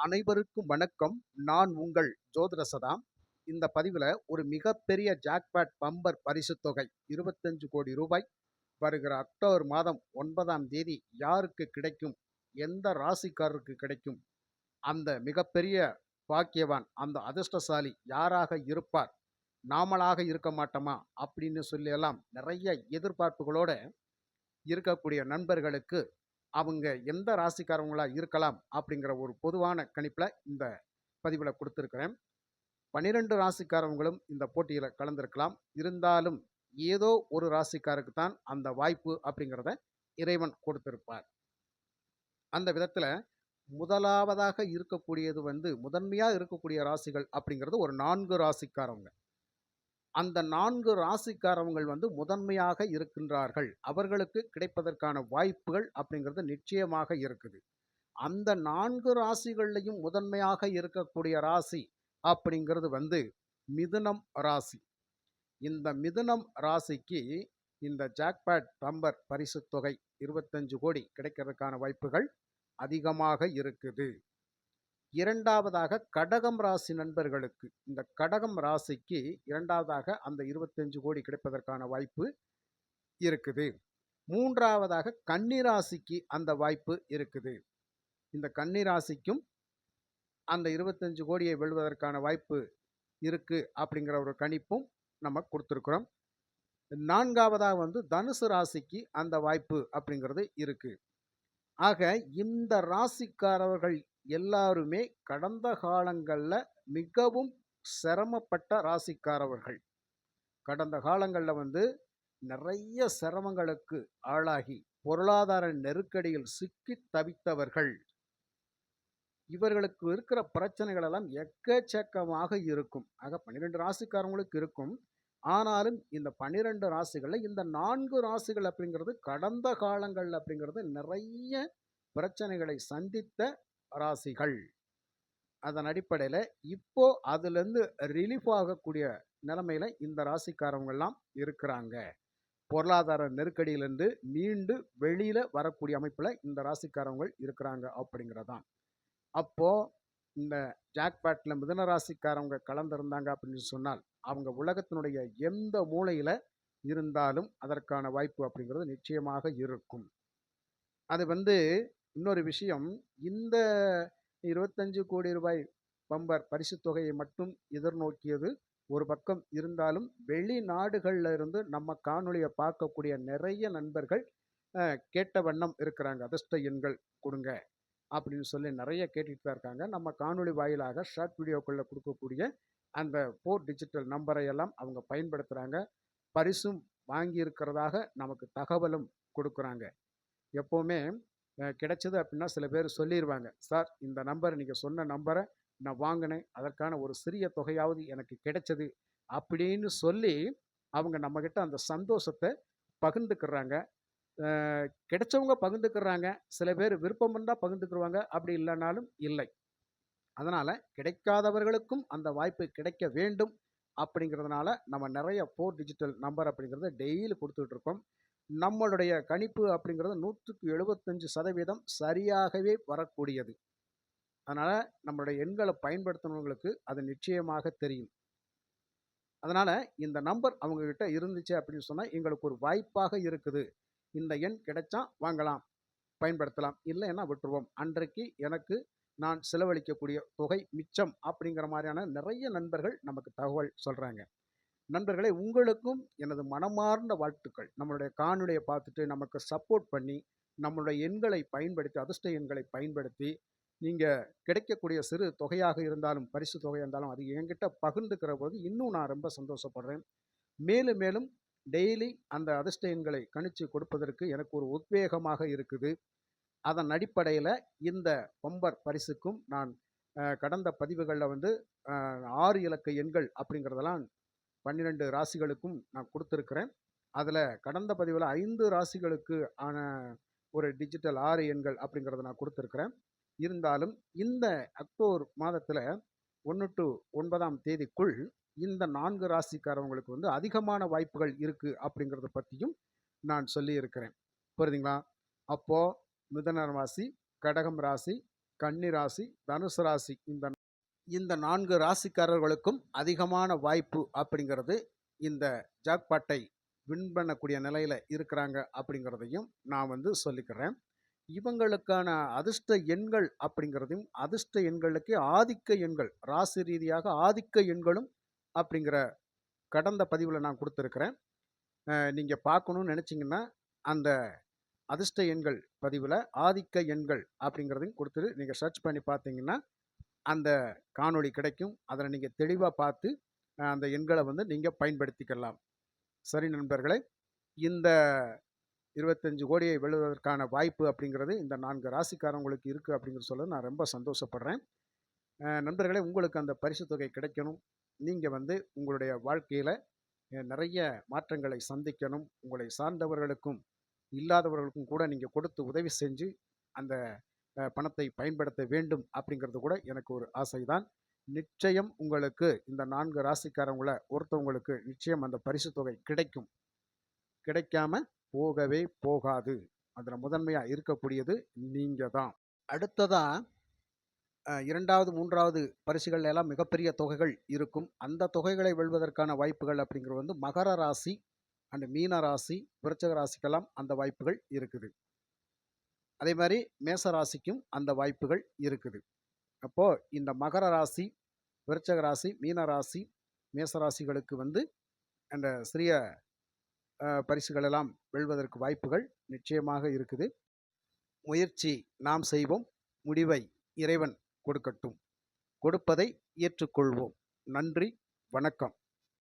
அனைவருக்கும் வணக்கம். நான் உங்கள் ஜோதிட இந்த பதிவில் ஒரு மிகப்பெரிய ஜாக்பேட் பம்பர் பரிசுத் தொகை இருபத்தஞ்சு கோடி ரூபாய். வருகிற அக்டோபர் மாதம் ஒன்பதாம் தேதி யாருக்கு கிடைக்கும்? எந்த ராசிக்காரருக்கு கிடைக்கும்? அந்த மிகப்பெரிய பாக்கியவான் அந்த அதிர்ஷ்டசாலி யாராக இருப்பார்? நாமளாக இருக்க மாட்டோமா? அப்படின்னு சொல்லி எல்லாம் நிறைய எதிர்பார்ப்புகளோட இருக்கக்கூடிய நண்பர்களுக்கு அவங்க எந்த ராசிக்காரவங்களாக இருக்கலாம் அப்படிங்கிற ஒரு பொதுவான கணிப்பில் இந்த பதிவில் கொடுத்துருக்கிறேன். பன்னிரெண்டு ராசிக்காரவங்களும் இந்த போட்டியில் கலந்திருக்கலாம். இருந்தாலும் ஏதோ ஒரு ராசிக்காருக்கு தான் அந்த வாய்ப்பு அப்படிங்கிறத இறைவன் கொடுத்திருப்பார். அந்த விதத்தில் முதலாவதாக இருக்கக்கூடியது வந்து முதன்மையாக இருக்கக்கூடிய ராசிகள் அப்படிங்கிறது ஒரு நான்கு ராசிக்காரவங்க. அந்த நான்கு ராசிக்காரவங்கள் வந்து முதன்மையாக இருக்கின்றார்கள். அவர்களுக்கு கிடைப்பதற்கான வாய்ப்புகள் அப்படிங்கிறது நிச்சயமாக இருக்குது. அந்த நான்கு ராசிகள்லையும் முதன்மையாக இருக்கக்கூடிய ராசி அப்படிங்கிறது வந்து மிதுனம் ராசி. இந்த மிதுனம் ராசிக்கு இந்த ஜாக்பேட் பம்பர் பரிசு தொகை இருபத்தஞ்சு கோடி கிடைக்கிறதுக்கான வாய்ப்புகள் அதிகமாக இருக்குது. இரண்டாவதாக கடகம் ராசி நண்பர்களுக்கு. இந்த கடகம் ராசிக்கு இரண்டாவதாக அந்த இருபத்தஞ்சு கோடி கிடைப்பதற்கான வாய்ப்பு இருக்குது. மூன்றாவதாக கன்னிராசிக்கு அந்த வாய்ப்பு இருக்குது. இந்த கன்னிராசிக்கும் அந்த இருபத்தஞ்சு கோடியை வெல்வதற்கான வாய்ப்பு இருக்குது அப்படிங்கிற ஒரு கணிப்பும் நம்ம கொடுத்துருக்குறோம். நான்காவதாக வந்து தனுசு ராசிக்கு அந்த வாய்ப்பு அப்படிங்கிறது இருக்குது ஆக இந்த ராசிக்காரர்கள் எல்லாருமே கடந்த காலங்களில் மிகவும் சிரமப்பட்ட ராசிக்காரவர்கள். கடந்த காலங்களில் வந்து நிறைய சிரமங்களுக்கு ஆளாகி பொருளாதார நெருக்கடியில் சிக்கி தவித்தவர்கள். இவர்களுக்கு இருக்கிற பிரச்சனைகள் எல்லாம் எக்கச்சக்கமாக இருக்கும். ஆக பன்னிரெண்டு ராசிக்காரங்களுக்கு இருக்கும். ஆனாலும் இந்த பன்னிரெண்டு ராசிகளில் இந்த நான்கு ராசிகள் அப்படிங்கிறது கடந்த காலங்கள் அப்படிங்கிறது நிறைய பிரச்சனைகளை சந்தித்த ராசிகள். அதன் அடிப்படையில் இப்போ அதுலேருந்து ரிலீஃப் ஆகக்கூடிய நிலமையில் இந்த ராசிக்காரவங்கெல்லாம் இருக்கிறாங்க. பொருளாதார நெருக்கடியிலேருந்து மீண்டு வெளியில் வரக்கூடிய அமைப்பில் இந்த ராசிக்காரவங்க இருக்கிறாங்க அப்படிங்கிறதான். அப்போது இந்த ஜாக்பேட்டில் மிதன ராசிக்காரவங்க கலந்துருந்தாங்க அப்படின்னு சொன்னால் அவங்க உலகத்தினுடைய எந்த மூலையில் இருந்தாலும் அதற்கான வாய்ப்பு அப்படிங்கிறது நிச்சயமாக இருக்கும். அது வந்து இன்னொரு விஷயம் இந்த இருபத்தஞ்சு கோடி ரூபாய் பம்பர் பரிசுத் தொகையை மட்டும் எதிர்நோக்கியது ஒரு பக்கம் இருந்தாலும் வெளிநாடுகளில் இருந்து நம்ம காணொலியை பார்க்கக்கூடிய நிறைய நண்பர்கள் கேட்ட வண்ணம் இருக்கிறாங்க. அதிர்ஷ்ட எண்கள் கொடுங்க அப்படின்னு சொல்லி நிறைய கேட்டுட்டு தான் இருக்காங்க. நம்ம காணொளி வாயிலாக ஷார்ட் வீடியோக்குள்ளே கொடுக்கக்கூடிய அந்த ஃபோர் டிஜிட்டல் நம்பரை எல்லாம் அவங்க பயன்படுத்துகிறாங்க பரிசும் வாங்கியிருக்கிறதாக நமக்கு தகவலும் கொடுக்குறாங்க. எப்போவுமே கிடைச்சது அப்படின்னா சில பேர் சொல்லிடுவாங்க சார் இந்த நம்பர் நீங்கள் சொன்ன நம்பரை நான் வாங்கினேன். அதற்கான ஒரு சிறிய தொகையாவது எனக்கு கிடைச்சது. அப்படின்னு சொல்லி அவங்க நம்மக்கிட்ட அந்த சந்தோஷத்தை பகிர்ந்துக்கிறாங்க. கிடைச்சவங்க பகிர்ந்துக்கிறாங்க. சில பேர் விருப்பம் இருந்தால் பகிர்ந்துக்குருவாங்க. அப்படி இல்லைனாலும் இல்லை. அதனால் கிடைக்காதவர்களுக்கும் அந்த வாய்ப்பு கிடைக்க வேண்டும். அப்படிங்கிறதுனால நம்ம நிறைய ஃபோர் டிஜிட்டல் நம்பர் அப்படிங்கிறத டெய்லி கொடுத்துட்ருக்கோம். நம்மளுடைய கணிப்பு அப்படிங்கிறது நூற்றுக்கு எழுபத்தஞ்சு சதவீதம் சரியாகவே வரக்கூடியது. அதனால் நம்மளுடைய எண்களை பயன்படுத்தினவங்களுக்கு அது நிச்சயமாக தெரியும். அதனால் இந்த நம்பர் அவங்கக்கிட்ட இருந்துச்சு அப்படின்னு சொன்னால் எங்களுக்கு ஒரு வாய்ப்பாக இருக்குது. இந்த எண் கிடைச்சா வாங்கலாம் பயன்படுத்தலாம் இல்லைன்னா விட்டுருவோம். அன்றைக்கு எனக்கு நான் செலவழிக்கக்கூடிய தொகை மிச்சம் அப்படிங்கிற மாதிரியான நிறைய நண்பர்கள் நமக்கு தகவல் சொல்கிறாங்க நண்பர்களே உங்களுக்கும் எனது மனமார்ந்த வாழ்த்துக்கள். நம்மளுடைய காணொலியை பார்த்துட்டு நமக்கு சப்போர்ட் பண்ணி நம்மளுடைய எண்களை பயன்படுத்தி அதிர்ஷ்ட எண்களை பயன்படுத்தி நீங்கள் கிடைக்கக்கூடிய சிறு தொகையாக இருந்தாலும் பரிசு தொகையாக இருந்தாலும் அது என்கிட்ட பகிர்ந்துக்கிற போது இன்னும் நான் ரொம்ப சந்தோஷப்படுறேன். மேலும் மேலும் டெய்லி அந்த அதிர்ஷ்ட எண்களை கணிச்சு கொடுப்பதற்கு எனக்கு ஒரு உத்வேகமாக இருக்குது. அதன் அடிப்படையில் இந்த பம்பர் பரிசுக்கும் நான் கடந்த பதிவுகளில் வந்து ஆறு இலக்க எண்கள் அப்படிங்கிறதெல்லாம் பன்னிரெண்டு ராசிகளுக்கும் நான் கொடுத்துருக்குறேன். அதில் கடந்த பதிவில் ஐந்து ராசிகளுக்கு ஆன ஒரு டிஜிட்டல் ஆறு எண்கள் அப்படிங்கிறத நான் கொடுத்துருக்குறேன். இருந்தாலும் இந்த அக்டோபர் மாதத்தில் ஒன்று டு ஒன்பதாம் தேதிக்குள் இந்த நான்கு ராசிக்காரவங்களுக்கு வந்து அதிகமான வாய்ப்புகள் இருக்குது அப்படிங்கிறத பற்றியும் நான் சொல்லியிருக்கிறேன். புரியுதுங்களா? அப்போது மிதன ராசி கடகம் ராசி கன்னி ராசி தனுசு ராசி இந்த இந்த நான்கு ராசிக்காரர்களுக்கும் அதிகமான வாய்ப்பு அப்படிங்கிறது இந்த ஜாக்பாட்டை வின் பண்ணக்கூடிய நிலையில் இருக்கிறாங்க அப்படிங்கிறதையும் நான் வந்து சொல்லிக்கிறேன். இவங்களுக்கான அதிர்ஷ்ட எண்கள் அப்படிங்கிறதையும் அதிர்ஷ்ட எண்களுக்கு ஆதிக்க எண்கள் ராசி ரீதியாக ஆதிக்க எண்களும் அப்படிங்கிற கடந்த பதிவில் நான் கொடுத்துருக்குறேன். நீங்கள் பார்க்கணும்னு நினச்சிங்கன்னா அந்த அதிர்ஷ்ட எண்கள் பதிவில் ஆதிக்க எண்கள் அப்படிங்கிறதையும் கொடுத்துட்டு நீங்கள் சர்ச் பண்ணி பார்த்தீங்கன்னா அந்த காணொளி கிடைக்கும். அதில் நீங்கள் தெளிவாக பார்த்து அந்த எண்களை வந்து நீங்கள் பயன்படுத்திக்கலாம். சரி நண்பர்களே இந்த இருபத்தஞ்சு கோடியை வெல்வதற்கான வாய்ப்பு அப்படிங்கிறது இந்த நான்கு ராசிக்காரங்களுக்கு இருக்குது அப்படிங்கிற சொல்ல நான் ரொம்ப சந்தோஷப்படுறேன். நண்பர்களே உங்களுக்கு அந்த பரிசு தொகை கிடைக்கணும். நீங்கள் வந்து உங்களுடைய வாழ்க்கையில் நிறைய மாற்றங்களை சந்திக்கணும். உங்களை சார்ந்தவர்களுக்கும் இல்லாதவர்களுக்கும் கூட நீங்கள் கொடுத்து உதவி செஞ்சு அந்த பணத்தை பயன்படுத்த வேண்டும் அப்படிங்கிறது கூட எனக்கு ஒரு ஆசைதான். நிச்சயம் உங்களுக்கு இந்த நான்கு ராசிக்காரங்கள ஒருத்தவங்களுக்கு நிச்சயம் அந்த பரிசு தொகை கிடைக்கும். கிடைக்காம போகவே போகாது. அதில் முதன்மையாக இருக்கக்கூடியது நீங்கள் தான் அடுத்ததாக இரண்டாவது மூன்றாவது பரிசுகள் எல்லாம் மிகப்பெரிய தொகைகள் இருக்கும். அந்த தொகைகளை வெல்வதற்கான வாய்ப்புகள் அப்படிங்கிறது வந்து மகர ராசி அண்ட் மீன ராசி விருச்சக ராசிக்கெல்லாம் அந்த வாய்ப்புகள் இருக்குது. அதே மாதிரி மேச ராசிக்கும் அந்த வாய்ப்புகள் இருக்குது. அப்போது இந்த மகர ராசி விருச்சக ராசி மீன ராசி மேச ராசிகளுக்கு வந்து அந்த சிறிய பரிசுகளெல்லாம் வெல்வதற்கு வாய்ப்புகள் நிச்சயமாக இருக்குது. முயற்சி நாம் செய்வோம். முடிவை இறைவன் கொடுக்கட்டும். கொடுப்பதை ஏற்றுக்கொள்வோம். நன்றி. வணக்கம்.